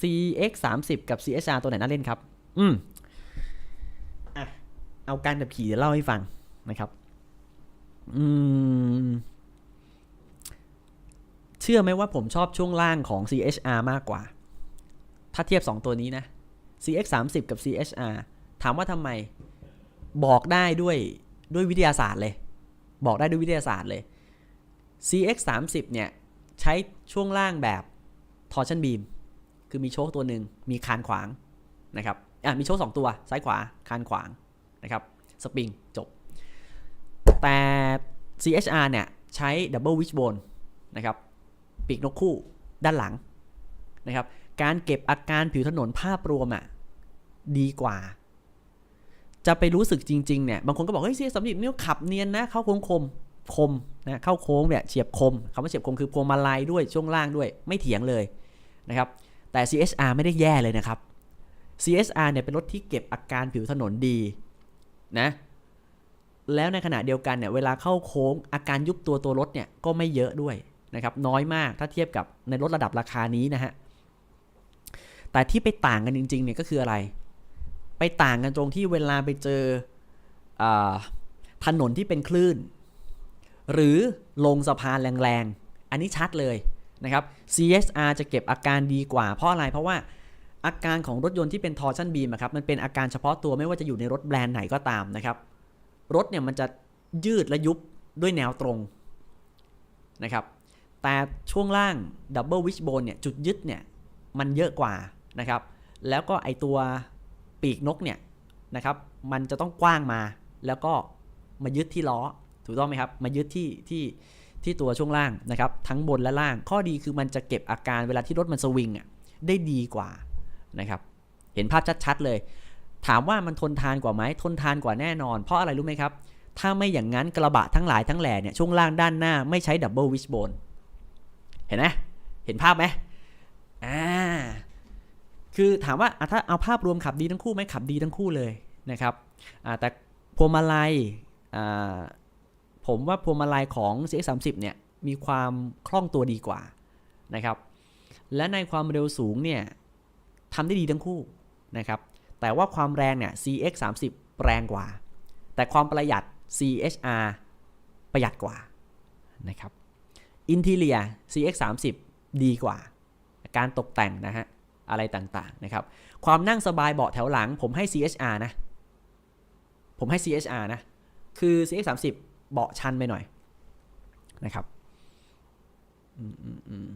CX 30กับ CHR ตัวไหนน่าเล่นครับ อืมอะเอาการแบบขี่เดี๋ยวเล่าให้ฟังนะครับ อืม เชื่อไหมว่าผมชอบช่วงล่างของ CHR มากกว่า ถ้าเทียบ 2 ตัวนี้นะ CX 30กับ CHR ถามว่าทำไม บอกได้ด้วยด้วยวิทยาศาสตร์เลย บอกได้ด้วยวิทยาศาสตร์เลย CX 30เนี่ย ใช้ช่วงล่างแบบ torsion beam คือมีโชคตัวหนึ่งมีคานขวางนะครับอะมีโชคสองตัวซ้ายขวาคานขวางนะครับสปริงจบ แต่ CHR เนี่ยใช้ double wishbone นะครับปีกนกคู่ด้านหลังนะครับการเก็บอาการผิวถนนภาพรวมอะดีกว่า จะไปรู้สึกจริง ๆ เนี่ย บางคนก็บอก เฮ้ยเสียสำลิดเนี่ยขับเนียนนะ เข้าโค้งคมคมนะเข้าโค้งเนี่ยเฉียบคมคำว่าเฉียบคมคือพวงมาลัยด้วยช่วงล่างด้วยไม่เถียงเลยนะครับ แต่ CHR ไม่ได้แย่เลยนะครับ CHR เนี่ยเป็นรถที่เก็บอาการผิวถนนดีนะแล้วในขณะเดียวกันเนี่ยเวลาเข้าโค้งอาการยุบตัวตัวรถเนี่ยก็ไม่เยอะด้วยนะครับน้อยมากถ้าเทียบกับในรถระดับราคานี้นะฮะแต่ที่ไปต่างกันจริงๆเนี่ยก็คืออะไร ไปต่างกันตรงที่เวลาไปเจออถนนที่เป็นคลื่น หรือลงสะพานแรงๆ อันนี้ชัดเลย นะครับ CSR จะเก็บอาการดีกว่า เพราะอะไร เพราะว่าอาการของรถยนต์ที่เป็น torsion beam อะครับ มันเป็นอาการเฉพาะตัวไม่ว่าจะอยู่ในรถแบรนด์ไหนก็ตามนะครับ รถเนี่ยมันจะยืดและยุบด้วยแนวตรงนะครับ แต่ช่วงล่าง double wishbone เนี่ยจุดยึดเนี่ยมันเยอะกว่านะครับ แล้วก็ไอตัวปีกนกเนี่ยนะครับ มันจะต้องกว้างมาแล้วก็มายึดที่ล้อ ถูกต้องไหมครับ มายึดที่ที่ ที่ตัวช่วงล่างนะครับทั้งบนและล่างข้อดีคือมันจะเก็บอาการเวลาที่รถมันสวิงอะได้ดีกว่านะครับเห็นภาพชัดๆเลย ถามว่ามันทนทานกว่าไหมทนทานกว่าแน่นอน เพราะอะไรรู้ไหมครับถ้าไม่อย่างนั้นกระบะทั้งหลายทั้งแหล่เนี่ยช่วงล่างด้านหน้าไม่ใช้ดับเบิลวิชโบนเห็นไหมเห็นภาพไหมอ่าคือถามว่าถ้าเอาภาพรวมขับดีทั้งคู่ไหมขับดีทั้งคู่เลยนะครับอ่าแต่พวงมาลัยอ่า ผมว่าพวงมาลัยของ CX30 เนี่ยมีความคล่องตัวดีกว่านะครับ และในความเร็วสูงเนี่ยทำได้ดีทั้งคู่นะครับ แต่ว่าความแรงเนี่ย CX30 แรงกว่า แต่ความประหยัด CHR ประหยัดกว่านะครับอินทีเลีย CX30 ดีกว่า การตกแต่งนะฮะ อะไรต่างๆนะครับ ความนั่งสบายเบาะแถวหลัง ผมให้ CHR นะ ผมให้ CHR นะ คือ CX30 เบาชันไปหน่อยนะครับ อืมอืมอืม